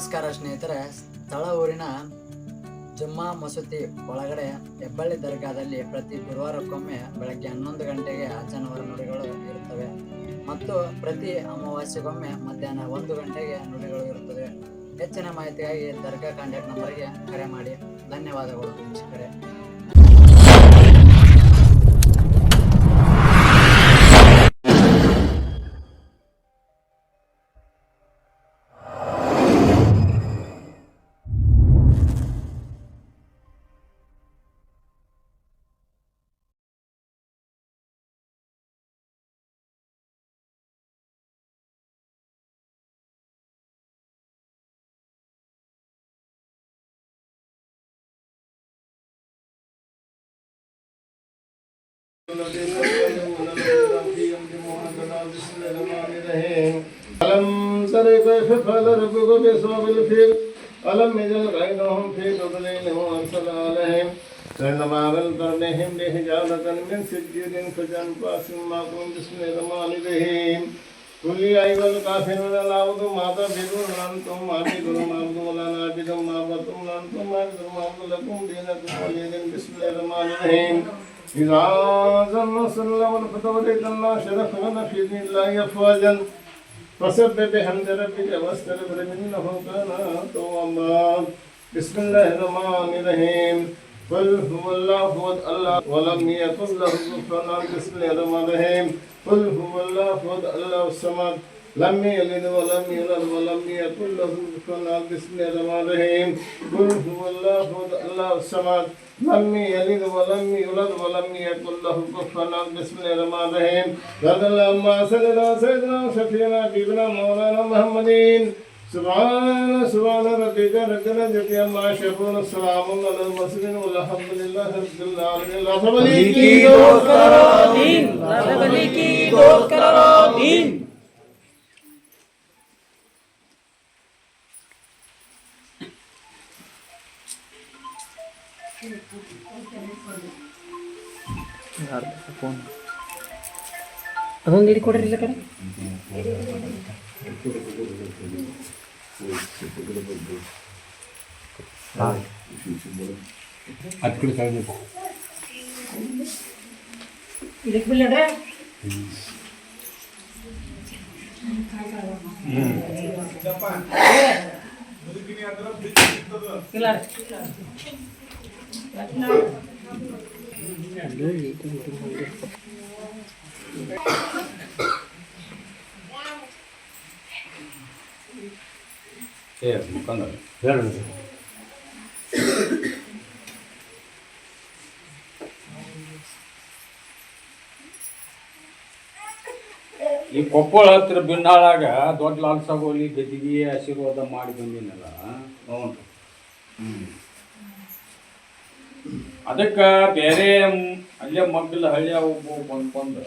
ನಮಸ್ಕಾರ ಸ್ನೇಹಿತರೆ. ಸ್ಥಳ ಊರಿನ ಜುಮ್ಮಾ ಮಸೂತಿ ಒಳಗಡೆ ಹೆಬ್ಬಳ್ಳಿ ದರ್ಗಾದಲ್ಲಿ ಪ್ರತಿ ಗುರುವಾರಕ್ಕೊಮ್ಮೆ ಬೆಳಗ್ಗೆ ಹನ್ನೊಂದು ಗಂಟೆಗೆ ಅಜ್ಜನವರ ನುಡಿಗಳು ಇರುತ್ತವೆ. ಮತ್ತು ಪ್ರತಿ ಅಮಾವಾಸ್ಯೆಗೊಮ್ಮೆ ಮಧ್ಯಾಹ್ನ ಒಂದು ಗಂಟೆಗೆ ನುಡಿಗಳು ಇರುತ್ತವೆ. ಹೆಚ್ಚಿನ ಮಾಹಿತಿಗಾಗಿ ದರ್ಗಾ ಕಾಂಟ್ಯಾಕ್ಟ್ ನಂಬರ್ಗೆ ಕರೆ ಮಾಡಿ. ಧನ್ಯವಾದಗಳು ವೀಕ್ಷಕರೇ. அலம் சரை பலர் குகுபி சோபில் ஃபீல் அலம் இதில் ரைனோம் ஃபீ துதலிலும் அர்சலாலஹிம் சரணமாவல் கர்ணஹிம் லிஹிஜாலதன் மின் சித்தியுதின் சுஜன் பாசிம் மாகும் பிஸ்மில் மாலிதஹிம் कुली आईवल काफिर लाउद माता बिरु लन तुम माती गुरु माबदु लन आबिदु माबतुम लन तुम माबदु लकुम दीनकुम वलियदिन बिस्मिल्लाहिर रहमानिर रहीम إذا ظن صلى الله وليت الله شرف لنا في دين الله أفواجا فسبح بحمد ربك واستغفر انه كان توابا بسم الله الرحمن الرحيم قل هو الله احد الله ولم يكن له كفوا بسم الله الرحمن الرحيم قل هو الله احد الله الصمد لم يلد ولم يولد ولم يكن له كفوا احد بسم الله الرحمن الرحيم قل هو الله احد الله الصمد لم يلد ولم يولد ولم يكن له كفوا احد بسم الله الرحمن الرحيم رضي الله ما سيدنا سيدنا شفينا حبيبنا مولانا محمدين سبحان سبحان ربك رب العزة عما يصفون السلام على المرسلين والحمد لله رب العالمين لا ಅದೊಂದು ಹಿಡಿ ಕೊಡ್ರಿ ಇಲ್ಲ ಕಡೆ ಇದಕ್ಕೆ ಬಿಡ್ಲಡ್ರೆ ಇಲ್ಲ ಈ ಕೊಪ್ಪಳ ಹತ್ರ ಬಿನ್ನಾಳಾಗ ದೊಡ್ಡ ಲಾಲ್ಸಾಗೋಲಿ ಗದಿಗೆ ಆಶೀರ್ವಾದ ಮಾಡಿ ಬಂದಿನಲ್ಲ ಅದಕ್ಕೆ ಬೇರೆ ಅಲ್ಲೇ ಮಗ್ಗಲ ಹಳ್ಳಿ ಒಬ್ಬ ಬಂದ್ಕೊಂಡು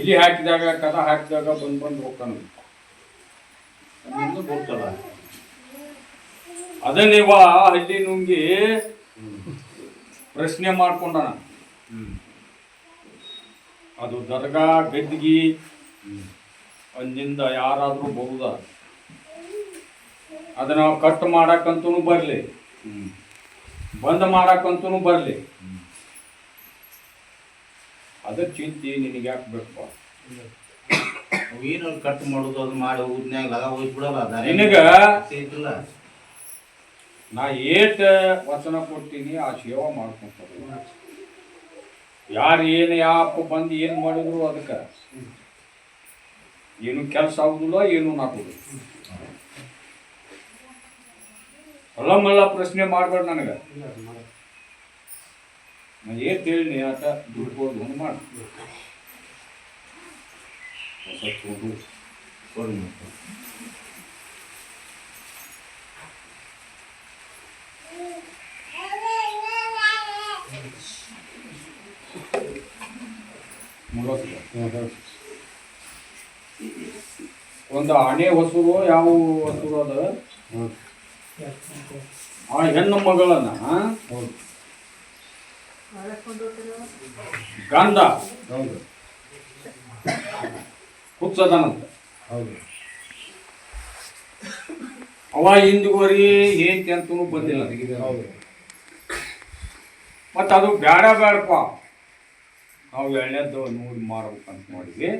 ಇಲಿ ಹಾಕಿದಾಗ, ಕದ ಹಾಕಿದಾಗ ಬಂದು ಬಂದು ಹೋಗ್ತಾನ. ಅದನ್ನೇ ಅದನ್ನಿವ ಹಳ್ಳಿ ನುಂಗಿ ಪ್ರಶ್ನೆ ಮಾಡ್ಕೊಂಡನ. ಅದು ದರ್ಗಾ ಗದ್ದಿಗೆ ಅಲ್ಲಿಂದ ಯಾರಾದರೂ ಬರುದ? ಅದನ್ನ ಕಟ್ ಮಾಡಕ್ಕಂತೂ ಬರಲಿ. ಬಂದ್ ಮಾಡಕ್ಕಂತೂ ಬರಲಿ. ಅದ ಚಿಂತೆ ನಿನಗೆ ಯಾಕೆ ಬೇಕು ಏನು ಕಟ್ ಮಾಡೋದು ಅದು ಮಾಡಿ ಹೋಗುದ್ನ್ಯಾಗ ಲಗ ಹೋಗಿ ಬಿಡಲ್ಲ ದಾರಿ ನಿನಗ ಐತಿಲ್ಲ? ನಾ ಏಟ್ ವಚನ ಕೊಡ್ತೀನಿ ಆ ಸೇವಾ ಮಾಡ್ಕೊಂತಾರೆ ಯಾರು ಏನು ಯಾಪ ಬಂದು ಏನು ಮಾಡಿದ್ರು ಅದಕ್ಕೆ. ಏನು ಕೆಲಸ ಆಗುದಿಲ್ಲ ಏನು ನಾಕುದು ಹೊಲ ಮಲ್ಲ ಪ್ರಶ್ನೆ ಮಾಡಬೇಡ ನನಗೆ. ನಾ ಏನು ಹೇಳಿನಿ ಆಟ ದುಡ್ಬೋದು ಒಂದು ಮಾಡು. ಹೊಸ ಕೊಡು. ಒಂದು ಆನೆ ಹೊಸೂರು ಯಾವ ಹೊಸೂರು ಅದ? ಆ ಹೆಣ್ಣು ಮಗಳನ್ನ ಗಂಡ. ಹೌದು. ಹುಚ್ಚದನಂತ ಹೌದು. ಅವ ಹಿಂದುವರಿ ಏಂತಿ ಅಂತೂ ಬಂದಿಲ್ಲ. ಹೌದು. ಮತ್ತು ಅದು ಬೇಡ ಬೇಡಪ್ಪ ನಾವು ಎಣ್ಣೆದ್ದು ನೋಡಿ ಮಾರ್ಬೇಕಂತ ಮಾಡಿದ್ವಿ.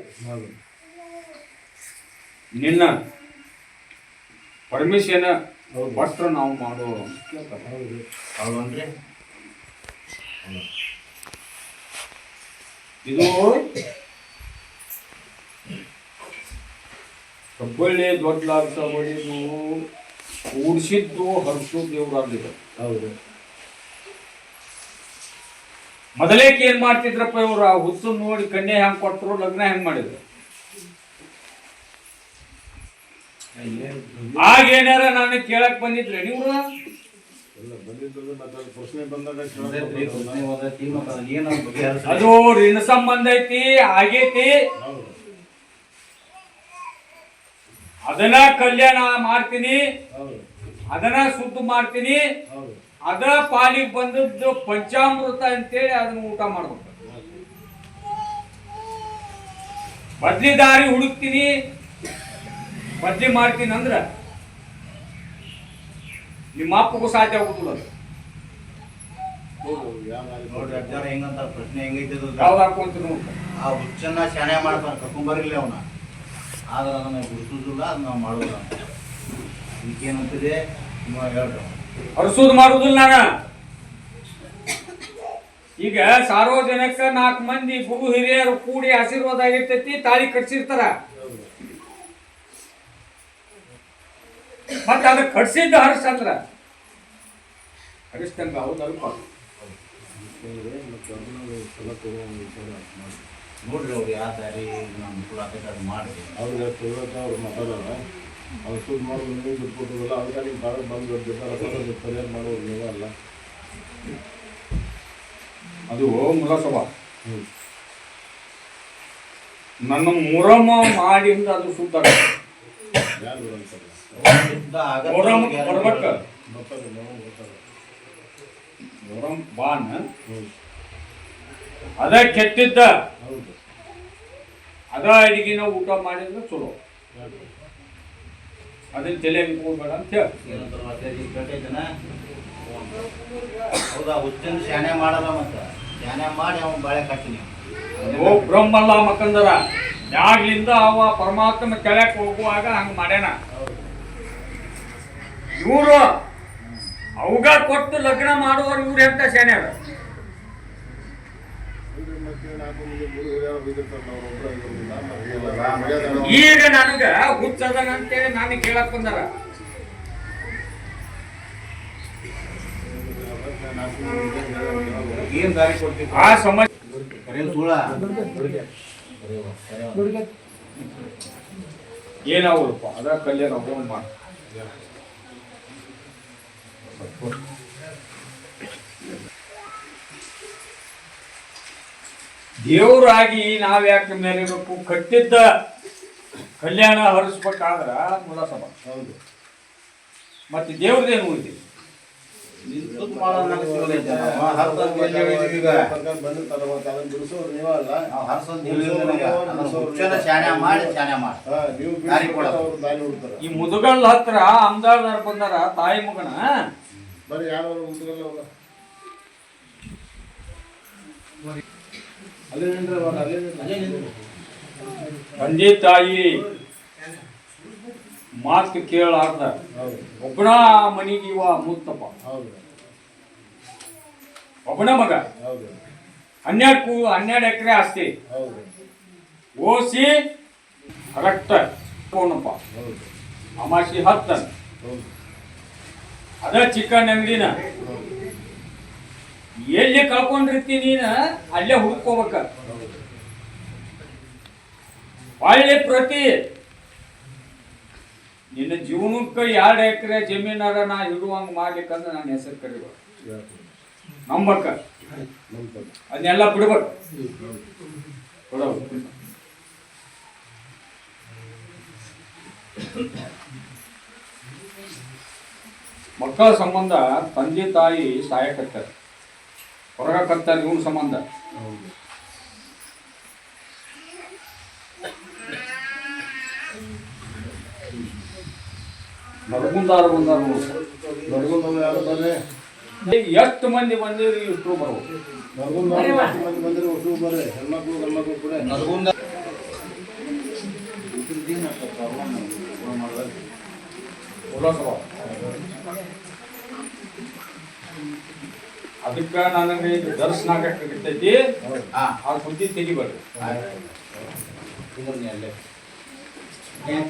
ನಿನ್ನ ಪರ್ಮಿಷನ್ ಕೊಟ್ರೆ ನಾವು ಮಾಡೋ ಹೌದನ್ರಿ ಇದು ಕಬ್ಬಳ್ಳಿ ದೊಡ್ಡ ಲಾಲ್ಸ ಬಡಿದು ಕೂಡಿಸಿದ್ದು ಹರಿಸು ದೇವರಾಗಿದೆ ಹೌದು. ಮೊದಲೇಕ್ ಏನ್ ಮಾಡ್ತಿದ್ರಪ್ಪ ಇವ್ರು ಆ ಹುಚ್ಚು ನೋಡಿ ಕಣ್ಣೆ ಹೆಂಗ್ ಕೊಟ್ಟರು ಲಗ್ನ ಹೆಂಗ್ ಮಾಡಿದ್ರು? ಏನಾರ ನಾನು ಕೇಳಕ್ ಬಂದಿದ್ರೆ ನೀವು? ಎಲ್ಲ ಬಂದಿದ್ದು ಮತ್ತೆ ಅದು ಋಣ ಸಂಬಂಧ ಐತಿ ಆಗೇತಿ. ಅದನ್ನ ಕಲ್ಯಾಣ ಮಾಡ್ತೀನಿ. ಅದನ್ನ ಸುದ್ದು ಮಾಡ್ತೀನಿ. ಅದರ ಅದ ಪಾಲಿಗೆ ಬಂದದ್ದು ಪಂಚಾಮೃತ ಅಂತೇಳಿ ಅದನ್ನ ಊಟ ಮಾಡ್ಬೇಕು. ಬದ್ಲಿ ದಾರಿ ಹುಡುಕ್ತೀನಿ. ಬದ್ಲಿ ಮಾಡ್ತೀನಿ ಅಂದ್ರ ನಿಮ್ಮ ಅಪ್ಪಗೂ ಸಾಧ್ಯ ಆಗುದಿಲ್ಲ ನೋಡ್ರಿ ಅಜ್ಜಾರ ಹೆಂಗಂತ ಪ್ರಶ್ನೆ ಹೆಂಗೈತೆ? ಯಾವ್ದು ಹಾಕೊಂತ ನೋಡ್ರಿ. ಆ ಹುಚ್ಚನ್ನ ಶಾಣೆ ಮಾಡ್ತಾನೆ ಕರ್ಕೊಂಬರಿಲ್ಲ ಅವನ. ಆದ್ರೆ ಅದನ್ನ ಗುರುತಿಸಿಲ್ಲ ಅದನ್ನ ನಾವು ಮಾಡೋದಿಲ್ಲ ನಿಮ್ಮ ಹೇಳ್ರಿ ಹರಿಸೋದು ಮಾಡುದಿಲ್ಲ ನಾನು. ಈಗ ಸಾರ್ವಜನಿಕ ನಾಲ್ಕು ಮಂದಿ ಗುರು ಹಿರಿಯರು ಕೂಡಿ ಆಶೀರ್ವಾದ ಆಗಿರ್ತೈತಿ ತಾಳಿ ಕಟ್ಸಿರ್ತಾರ. ಮತ್ತೆ ಅದಕ್ಕೆ ಕಟ್ಸಿದ್ದ ಹರಿಶ್ಚಂದ್ರ ತಗೊಂಡು ವಿಚಾರ ಮಾಡಿ ನೋಡ್ರಿ ಅವ್ರು ಯಾವ ದಾರಿ ನಮ್ಮ ಅನುಕೂಲ ಅದು ಮಾಡ್ರಿ. ಅವ್ರಿಗೆ ಅವ್ರು ಮಾತಾಡೋಲ್ಲ. ಅವ್ರು ಮಾಡೋದು ನೀವು ಭಾಳ ಬಂದು ಪರಿಹಾರ ನೀವೇ ಅಲ್ಲ. ಅದು ಮುಲಸಭಾ. ಹ್ಞೂ ನನ್ನ ಮುರಮ ಮಾಡಿಂದ ಅದು ಶುದ್ಧ ಬರ್ಬೇಕ ಬಾನ್ ಅದ ಕೆತ್ತಿದ್ದ ಹೌದು ಅದ ನಾವು ಊಟ ಮಾಡಿದ್ರೆ ಚಲೋ ಅದನ್ನ ತಲೆ ಹೋಗ್ಬೇಡ ಅಂತ ಹೌದಾ? ಹುಚ್ಚನ್ ಶಾನೆ ಮಾಡಲ್ಲ ಮತ್ತ. ಶಾನೆ ಮಾಡಿ ಅವ್ನು ಬಾಳೆ ಕಟ್ಟಿನಿ ಓ ಬ್ರಹ್ಮಲ್ಲ ಮಕ್ಕಂದರ ಯಾಗ್ಲಿಂದ ಅವ ಪರಮಾತ್ಮ ಕೆಳಕ್ ಹೋಗುವಾಗ ಹಂಗ ಮಾಡ್ಯಾನ? ಇವರು ಅವಗ ಕೊಟ್ಟು ಲಗ್ನ ಮಾಡುವವರು ಇವ್ರು ಎಂತ ಮರ್ಯಾದೆ ಈಗ ನನಗ ಹುಚ್ಚದನ ಅಂತೇಳಿ ನಾನು ಕೇಳಕ್ ಬಂದಾರ. ಏನ್ ದಾರಿ ಕೊಡ್ತೀವಿ ಆ ಸಮಸ್ಯೆ ಏನಾವುದಪ್ಪ ಅದ ಕಲ್ಯಾಣ ಫೋನ್ ಮಾಡಿ. ದೇವರಾಗಿ ನಾವ್ಯಾಕೆ ಮೇಲಿರಬೇಕು ಕಟ್ಟಿದ್ದ ಕಲ್ಯಾಣ ಹರಿಸ್ಬೇಕಾದ್ರ ಮುಲಸಭ. ಹೌದು. ಮತ್ತೆ ದೇವ್ರದೇನು ಉಳಿದಿ ಈ ಮುದುಗಲ್ ಹತ್ರ ಅಮ್ದಾಳ್ದಾರ್ ಬಂದಾರ ತಾಯಿ ಮಗನ? ಬರೀ ಯಾರು ಮುದುಗಲ್ ಅವ್ರ? ಅಲ್ಲೇ. ತಂದೆ ತಾಯಿ. ಮಾತು ಕೇಳಾರ್ದ ಒಬ್ಬನ ಮನಿಗೆ ಇವ ಮುತ್ತಪ್ಪ. ಒಬ್ಬನ ಮಗ. ಹನ್ನೆರಡು ಕೂ ಹನ್ನೆರಡು ಎಕರೆ ಆಸ್ತಿ. ಓಸಿ ಕರೆಕ್ಟ್ ಅವನಪ್ಪ ಅಮಾಸಿ ಹತ್ತ. ಅದ ಚಿಕನ್ ಅಂಗಡಿನ. ಎಲ್ಲಿ ಕಳ್ಕೊಂಡಿರ್ತಿ ನೀನ? ಅಲ್ಲೇ ಹುಡ್ಕೋಬೇಕ. ಒಳ್ಳೆ ಪ್ರತಿ ನಿನ್ನ ಜೀವನಕ್ಕೆ ಎರಡು ಎಕರೆ ಜಮೀನಾರ ನಾ ಇಡುವಂಗ ಮಾಡ್ಲಿಕ್ಕಂದ್ರೆ ನನ್ನ ಹೆಸರು ಕರಿಬೇಕು. ನಂಬಕ. ಅದನ್ನೆಲ್ಲ ಬಿಡ್ಬೇಕು. ಮಕ್ಕಳ ಸಂಬಂಧ, ತಂದೆ ತಾಯಿ ಸಾಯಕತ್ತಾರೆ ಹೊರಗಕತ್ತಾರೆ ಇವನ ಸಂಬಂಧ. ನಡ್ಗುಂದಾರ ಬಂದಾರ ನಡ್ಕೊಂಡು ಯಾರು ಬರ್ರಿ ಎಷ್ಟು ಮಂದಿ ಬಂದಿರಿ ಇಷ್ಟು ಬರ್ಬೋದು ನಡ್ಕೊಂಡು ಮಂದಿ ಬಂದಿರಿ ಒಟ್ಟು ಬರ್ರಿ? ಹೆಣ್ಮಕ್ಳು ಗಂಡ್ಮಕ್ಳು ಕೂಡ ನಡ್ಕೊಂಡ ಅದಕ್ಕೆ ನನಗೆ ದರ್ಶನ ಹಾಂ ಆ ಸುದ್ದಿ ತೆಗಿಬೇಡ್ರಿ.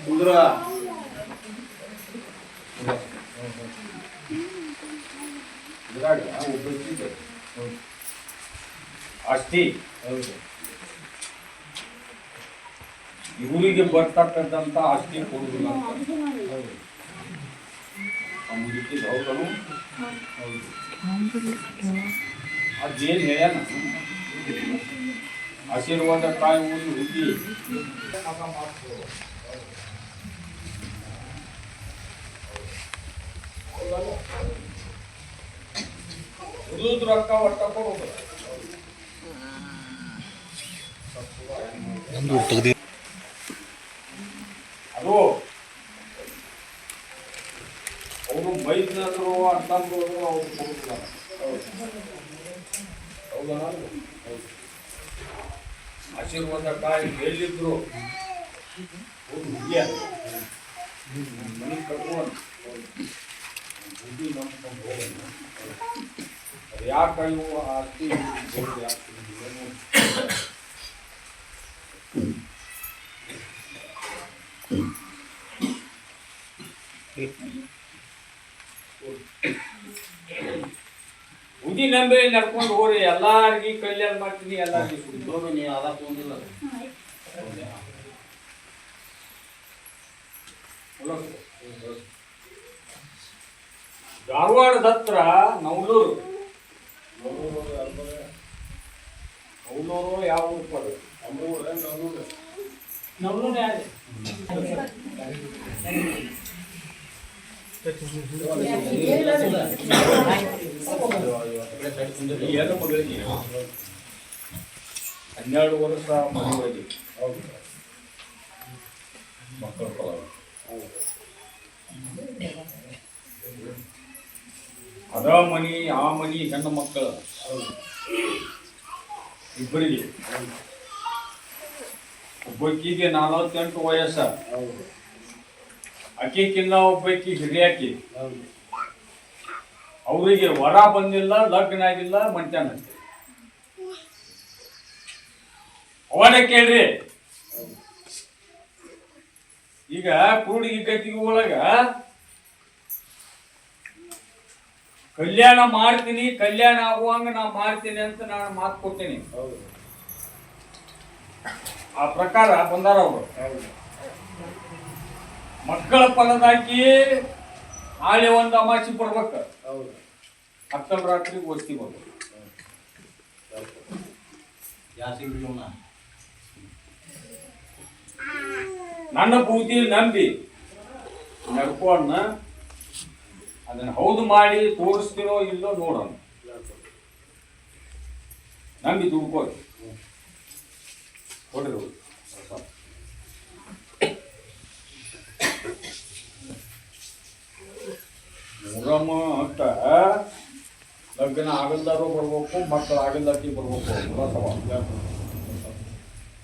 ಕುಂದ್ರ? ನೀ ಅಲ್ಲೇ ಏ ಕುಂದ್ರ ಇದ್ರಾಗ ಒಬ್ಬ ಇದ್ದ. ಅಷ್ಟಿ ಇವರಿಗೆ ಬರ್ತಕ್ಕಂಥ ಅಷ್ಟಿ ಕೊಡುದಿಲ್ಲ ಅಂತ ಮುಗಿತಿದ್ ಹೌದನು ಅದೇನ್ ಹೇಳ್ಯಾನ ಆಶೀರ್ವಾದ ಕಾಯಿ ಊರಿ ಹುಟ್ಟಿ ಉಳಿದ ರೊಕ್ಕ ಒಟ್ಟ ಕೊಡೋದು ಅದು ಅವರು ಮೈದ್ನದ್ರು ಅಂತಂದ್ರು ಅವ್ರು ಕೊಡುದಿಲ್ಲ ಹೌದಾ ಆಶೀರ್ವಾದ ಕಾಯಿ ಎಲ್ಲಿದ್ರು ಯಾಕೆ ಏನು? ಉದಿ ನಂಬಿ ನಡ್ಕೊಂಡು ಹೋರಿ ಎಲ್ಲಾರ್ಗಿ ಕಲ್ಯಾಣ ಮಾಡ್ತೀನಿ ಎಲ್ಲಾರ್ಗಿ ನೋಡು ನೀ ಅದ ತೊಂದಿಲ್ಲ ಧಾರವಾಡದ ಹತ್ರ ನವಲೂರು. ನವಲೂರು ಯಾವ ಊರು ಪಡ ನವ್ಲೂರು ಯಾರು ಈ ಹೆಣ್ಣು ಮಗಳಿಗೆ ಹನ್ನೆರಡು ವರ್ಷ ಮದುವೆಯಾಗಿ ಮಕ್ಕಳ ಫಲ ಅದ ಮನಿ ಆ ಮನಿ ಹೆಣ್ಣು ಮಕ್ಕಳು ಇಬ್ಬರಿಗೆ ಒಬ್ಬಕ್ಕಿಗೆ ನಲವತ್ತೆಂಟು ವಯಸ್ಸ. ಆಕಿಕ್ಕಿನ್ನ ಒಬ್ಬಾಕಿ ಹಿರಿಯಾಕಿ ಅವರಿಗೆ ವರ ಬಂದಿಲ್ಲ ಲಗ್ನ ಆಗಿಲ್ಲ ಮಂಟ್ಯಾನ ಅವರೇ ಕೇಳ್ರಿ. ಈಗ ಕೂಡಿಗೆ ಗತಿಗೆ ಒಳಗ ಕಲ್ಯಾಣ ಮಾಡ್ತೀನಿ ಕಲ್ಯಾಣ ಆಗುವಂಗ ನಾ ಮಾಡ್ತೀನಿ ಅಂತ ನಾನು ಮಾತು ಕೊಡ್ತೀನಿ. ಆ ಪ್ರಕಾರ ಬಂದಾರ ಅವರು. ಮಕ್ಕಳ ಪದದಾಕಿ ನಾಳೆ ಒಂದು ಅಮಾಸಿ ಬರ್ಬೇಕು ಅಕ್ಕಲ್ ರಾತ್ರಿ ಓದ್ತಿ ಬಿಡೋಣ ನನ್ನ ಬೂದಿ ನಂಬಿ. ನಡ್ಕೊಂಡ ಅದನ್ನ ಹೌದು ಮಾಡಿ ತೋರಿಸ್ತೀರೋ ಇಲ್ಲೋ ನೋಡೋಣ. ನಂಬಿ ದುಡ್ಕೋದು ಕೊಡಿರು ಮೂರಮ್ಮ ಅಂತ ಲಗ್ನ ಆಗಲ್ದಾರು ಬರ್ಬೇಕು, ಮಕ್ಕಳು ಆಗಲ್ದಾಕಿ ಬರ್ಬೇಕು.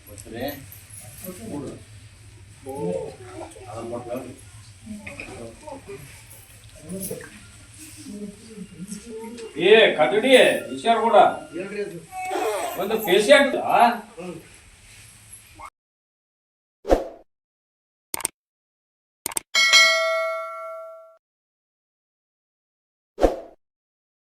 ಗೊತ್ತೇ ಕೊಟ್ಟು ಏ ಕದಡಿ ಹುಷಾರ್ ಕೂಡ. ಒಂದು ಪೇಷಂಟ್